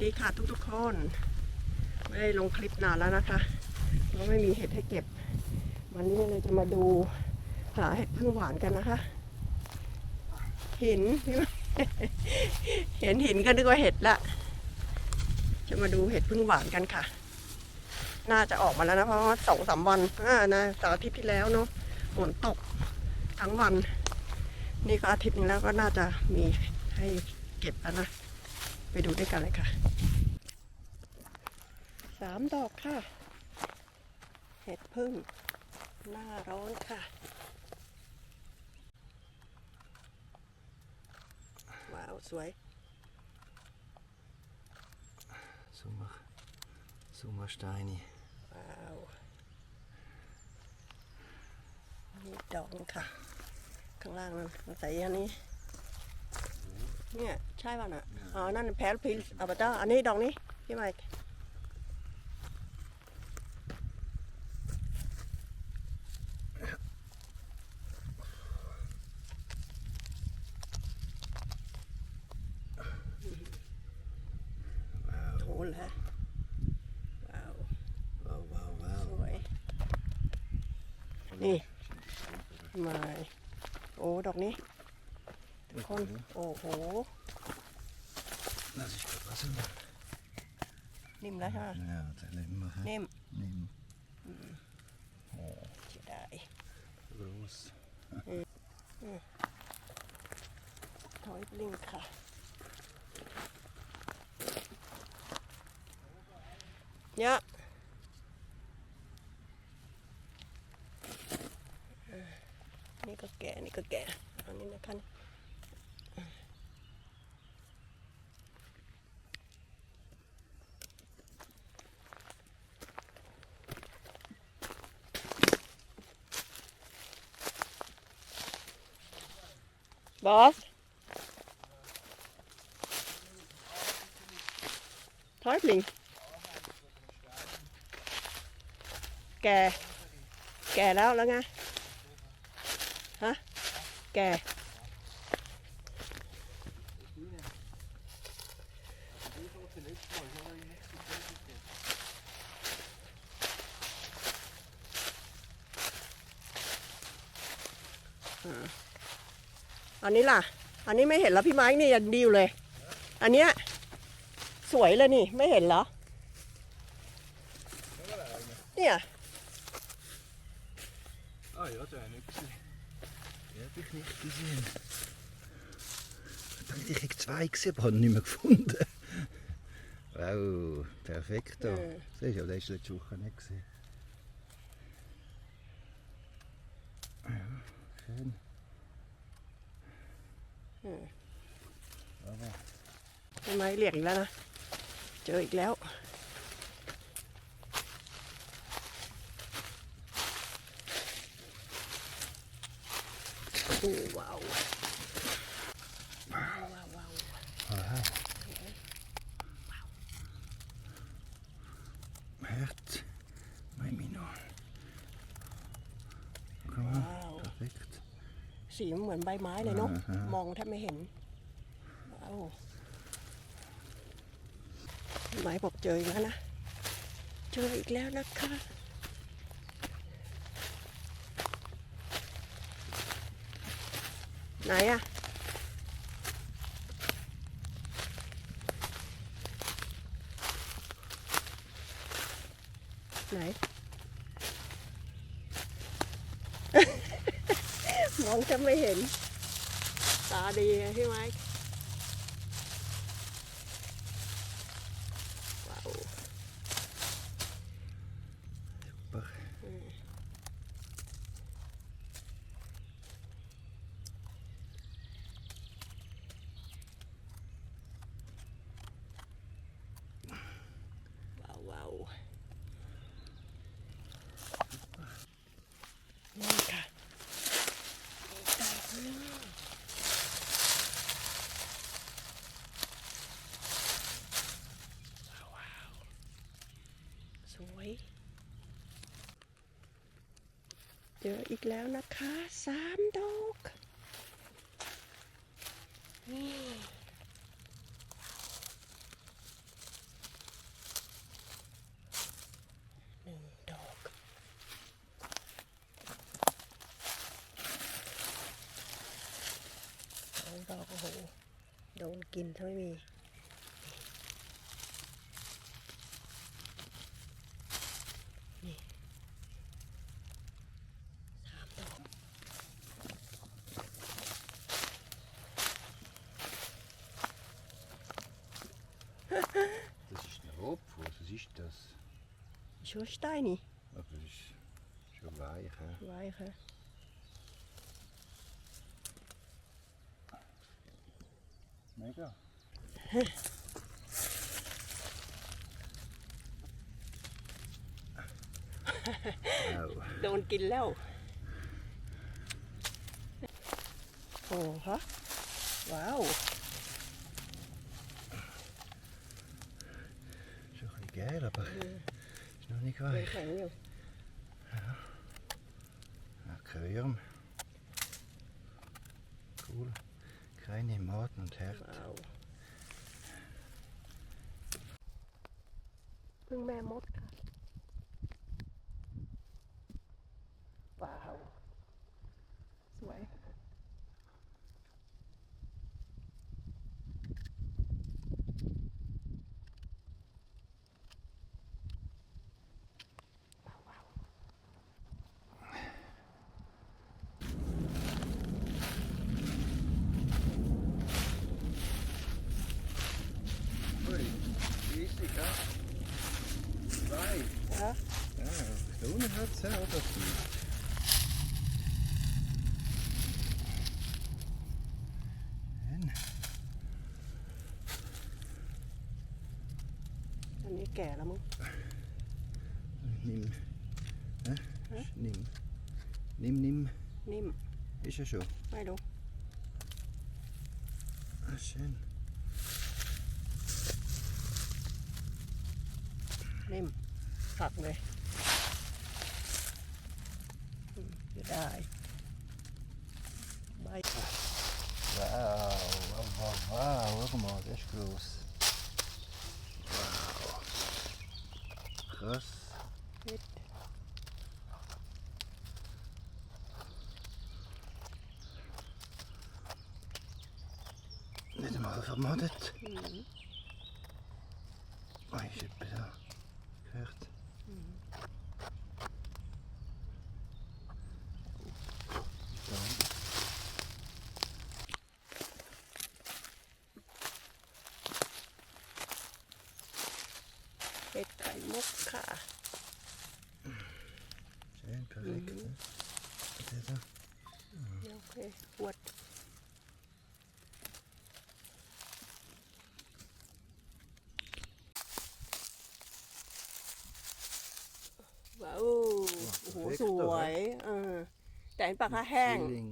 ดีค่ะทุกๆคน ไม่ได้ลงคลิปนานแล้วนะคะเพราะไม่มีเห็ดให้เก็บ วันนี้เราจะมาดูหาเห็ดพึ่งหวานกันนะคะ หิน เห็นหินก็นึกว่าเห็ดละ จะมาดูเห็ดพึ่งหวานกันค่ะ น่าจะออกมาแล้วนะเพราะว่าสองสามวันอ่านะสาร์อาทิตย์ที่แล้วเนาะฝนตกทั้งวัน นี่ก็อาทิตย์นึงแล้วก็น่าจะมีให้เก็บแล้วนะ ไปดูด้วยกันเลยค่ะสามดอกค่ะ เห็ดพึ่งหน้าร้อนค่ะ ว้าว สวย Sommer, Sommersteine. ว้าวนี่ดอกนึงค่ะ ข้างล่างนั่นมาใส่อันนี้ เนี่ย ใช่ป่ะน่ะอ๋อนั่นแพลพิลอัลเบต้าอันนี้ดอกนี้พี่ไมค์โถแล้วว้าว Wow, wow, wow. สวยนี่ไมาโอ้ ดอกนี้ทุก คนโอ้โห Lass ich grad was hin. นิ่มแล้วใช่ไหม Ja, das nehmen wir. นิ่ม Nehmen. เสียดาย Groß. ถอยลิงค่ะเนี่ยเออนี่ก็แก่นี่ก็แก่อันนี้นะคะ บอสถอยลิงแก่แก่แล้วแล้วไง ฮะ แก่ อั นนี้ล่ะ อันนี้ไม่เห็นแล้วพี่ไม้นี่ยันดีอยู่เลย อันเนี้ยสวยเลยนี่ไม่เห็นเหรอ เนี่ย Ah ja, der eine gesehen. Den habe ich nicht gesehen. Ich dachte, ich hätte zwei gesehen, aber habe ihn nicht mehr gefunden. Wow, perfekt. Ja. Siehst du, aber den hast du letzte Woche nicht gesehen. Ja, schön. Aber พี่ไม้เรียกอีกแล้วนะ เจออีกแล้ว โอ้ว้าวว้าวว้าวว้าว Aha. Hört, mein Minon. Komm mal, Wow. perfekt. สีมันเหมือนใบไม้เลยเนาะอ่าฮะ มองแทบไม่เห็นว้าวพี่ไม้บอกเจออีกแล้วนะ เจออีกแล้วนะคะ ไหนอะไหน มองจะไม่เห็น ตาดีไงพี่ไม้ว้ เจออีกแล้วนะคะสามดอกนี่หนึ่งดอก สองดอก โอ้โห โดนกินถ้าไม่มี schon Steine. Aber das ist schon weich. He? Weiche. Mega. Au. โดนกินแล้ว โอ้ฮะว้าว Schon ein bisschen geil, aber ist noch nicht ยัง weich. แข็งอยู่ Ein Quirm. Cool. Keine Maden und Herd. ว้าวพึ่งแม่มดค่ะ ว้าว สวย Ui, riesig, ja? Zwei. Ja. Ja, da unten hat es ja auch das Nein. อันนี้แก่แล้วมั้ง Nimm. Hä? Nimm. Nimm, nimm. นิ่ม Ist ja schon. ไม่รู้ Ah, schön. นิ่มผักเลยอืมจะได้ใบ Wow, wow, wow, wow. Schau mal, das ist groß. Wow. Krass. เฮ็ด Nicht einmal vermodet. Mhm. Schön, perfekt. Mhm. ne? Der da. โอเคปวดว้าวโอ้โห perfekt สวยเออแต่เห็นปะคะแห้ง Frühling.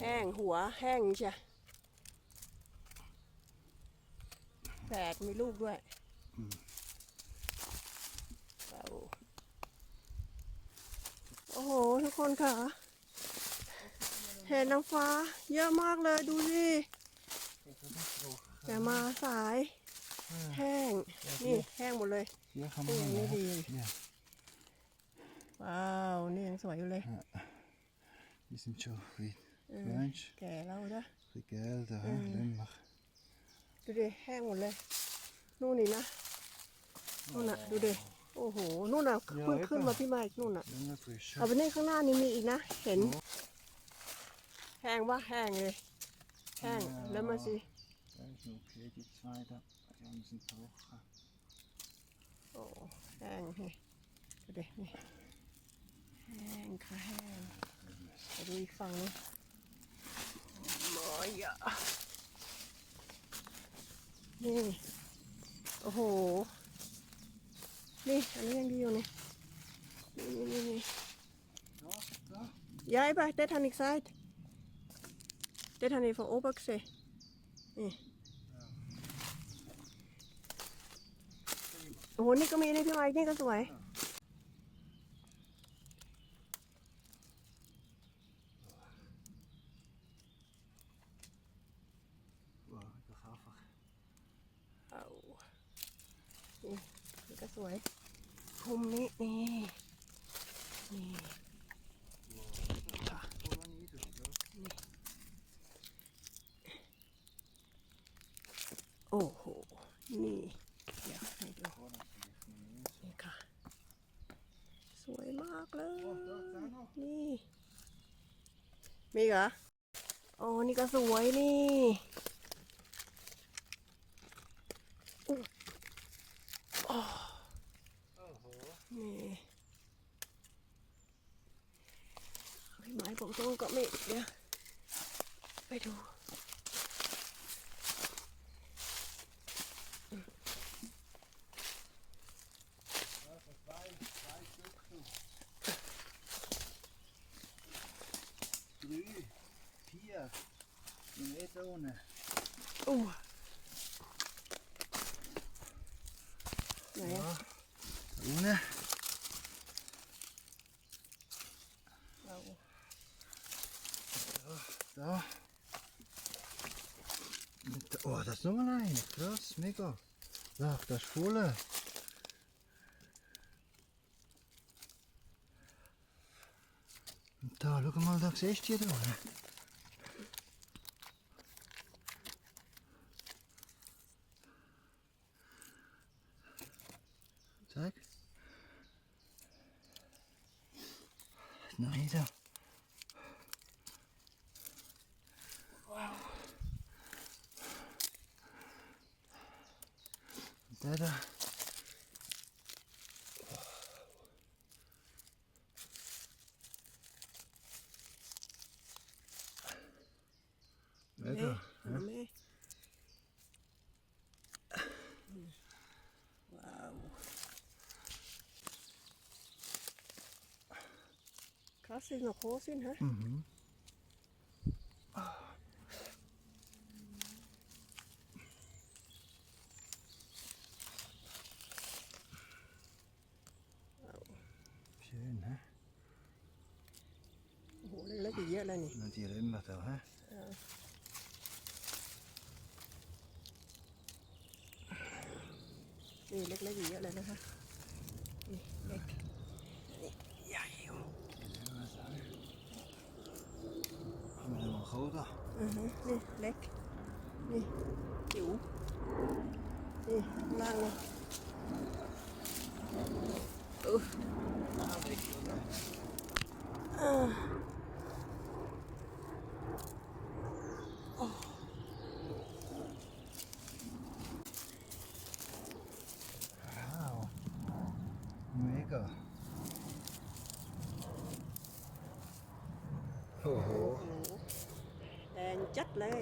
แห้งหัวแห้งใช่แฝดมีลูกด้วยว้าวโอ้โห ทุกคนค่ะ เห็นนางฟ้า เยอะมากเลยดูสิแต่มาสาย แห้ง นี่แห้งหมดเลย Hier kann Oh, man nee, mal. die- Ja, ว้าวนี่ยังสวยอยู่เลย die sind schon ein bisschen, meinst แก่แล้วนะ du? Ein bisschen Geld da, mm. Lämmer. ดูดิแห้งหมดเลยนู่นนี่นะนู่นน่ะดูดิโอ้โห นู่นน่ะเยอะเพิ่งไปขึ้นมาพี่ไมค์นู่นน่ะ Länger frischer. เอาไปนี่ข้างหน้านี่มีอีกนะ เห็น แห้งว่าแห้งเลย แห้ง แล้วมาสิ Das ist noch okay, die zwei da. Die anderen sind trocken. โอ้แห้งนี่ดูดินี่แห้งค่ะแห้งไปดูอีกฝั่งนึงโอ้ยอะนี่ โอ้โห นี่อันนี้ยังดีอยู่นี่นี่นี่นี่ย้ายไปเดทันอีกซ้ายเดทันอีกฝั่งโอบักเซ่นี่โอ้โหนี่ก็มีนี่พี่ไมค์นี่ก็สวย Wow, einfach einfach. เอานี่นี่ก็ส วยคุมนี้นี่นี่ Oder nicht, oder? โอ้โห นี่ เดี๋ยวให้ดูนี่ค่ะ สวยมากเลย นี่ มีเหรออ๋อนี่ก็สวยนี่อุ๊ยอ๋อนี่พี่ไม้บอ Oh, das ist nochmal eine. Krass, mega. Ach, das ist voll. Und da, schau mal, da siehst du die da. Zeig. Nein, da. Der da. Der แม่ da. หาแม่ว้าว Krass, ist noch groß sind, hä? Mhm. Schön, hä? โอ้โหเล็กๆอีกเยอะเลยนี่ Und die Ränder da, hä? นี่เล็กๆอีกเยอะเลยนะคะ นี่เล็กนี่ใหญ่อยู่ Haben wir noch einen da? อือฮึนี่เล็ก นี่จิ๋วนี่ข้างล่างนี่เอออ่า Wow. Mega. Oho. โอ้โหแดงจัดเลย